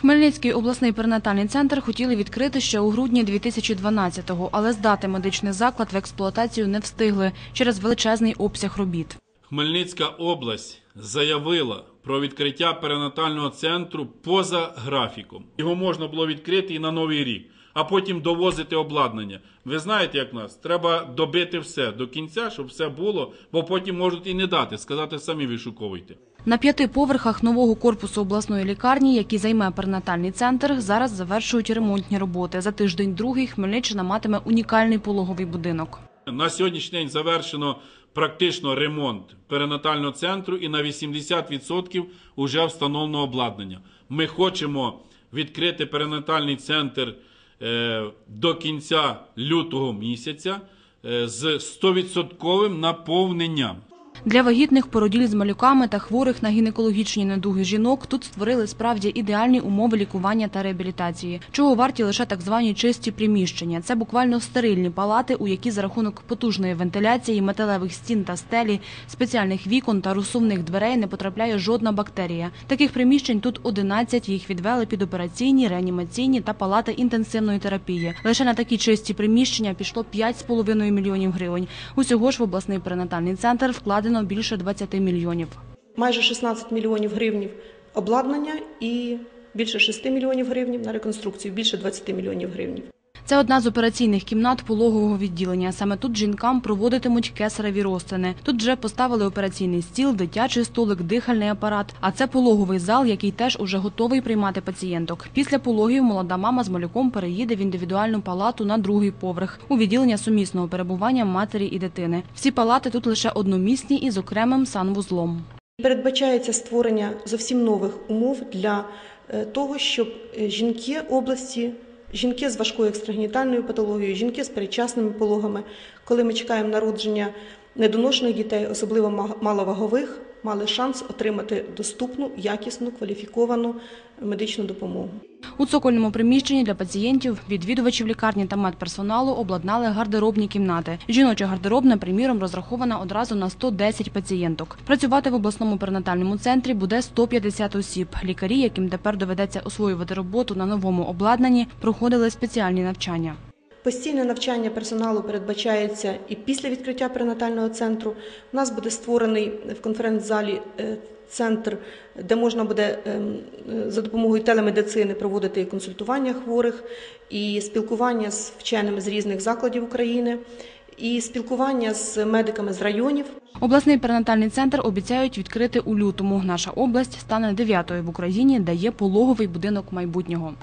Хмельницький обласний перинатальний центр хотіли відкрити ще у грудні 2012-го, але здати медичний заклад в експлуатацію не встигли через величезний обсяг робіт. Хмельницька область заявила про відкриття перинатального центру поза графіком. Його можна було відкрити і на новий рік, а потім довозити обладнання. Ви знаєте, як в нас треба добити все до кінця, щоб все було, бо потім можуть і не дати, сказати самі вишуковуйте. На п'яти поверхах нового корпусу обласної лікарні, який займе перинатальний центр, зараз завершують ремонтні роботи. За тиждень-другий Хмельниччина матиме унікальний пологовий будинок. На сьогоднішній день завершено практично ремонт перинатального центру і на 80% вже встановлено обладнання. Ми хочемо відкрити перинатальний центр до кінця лютого місяця е, з 100% наповненням. Для вагітних породіль з малюками та хворих на гінекологічні недуги жінок тут створили справді ідеальні умови лікування та реабілітації, чого варті лише так звані чисті приміщення. Це буквально стерильні палати, у які за рахунок потужної вентиляції, металевих стін та стелі, спеціальних вікон та розсувних дверей не потрапляє жодна бактерія. Таких приміщень тут 11, їх відвели під операційні, реанімаційні та палати інтенсивної терапії. Лише на такі чисті приміщення пішло 5,5 мільйонів гривень. Усього ж в обласний перинатальний центр вкладено більше 20 мільйонів. майже 16 мільйонів гривнів обладнання і більше 6 мільйонів гривнів на реконструкцію, більше 20 мільйонів гривнів. Це одна з операційних кімнат пологового відділення. Саме тут жінкам проводитимуть кесареві розтини. Тут вже поставили операційний стіл, дитячий столик, дихальний апарат. А це пологовий зал, який теж уже готовий приймати пацієнток. Після пологів молода мама з малюком переїде в індивідуальну палату на другий поверх у відділення сумісного перебування матері і дитини. Всі палати тут лише одномісні і з окремим санвузлом. Передбачається створення зовсім нових умов для е, того, щоб е, жінки області, жінки з важкою екстрагенітальною патологією, жінки з передчасними пологами, коли ми чекаємо народження недоношених дітей, особливо маловагових, мали шанс отримати доступну, якісну, кваліфіковану медичну допомогу. У цокольному приміщенні для пацієнтів, відвідувачів лікарні та медперсоналу обладнали гардеробні кімнати. Жіноча гардеробна, приміром, розрахована одразу на 110 пацієнток. Працювати в обласному перинатальному центрі буде 150 осіб. Лікарі, яким тепер доведеться освоювати роботу на новому обладнанні, проходили спеціальні навчання. Постійне навчання персоналу передбачається і після відкриття перинатального центру. У нас буде створений в конференц-залі е, центр, де можна буде ем, е, за допомогою телемедицини проводити консультування хворих, і спілкування з вченими з різних закладів України, і спілкування з медиками з районів. Обласний перинатальний центр обіцяють відкрити у лютому. Наша область стане дев'ятою в Україні, де є пологовий будинок майбутнього.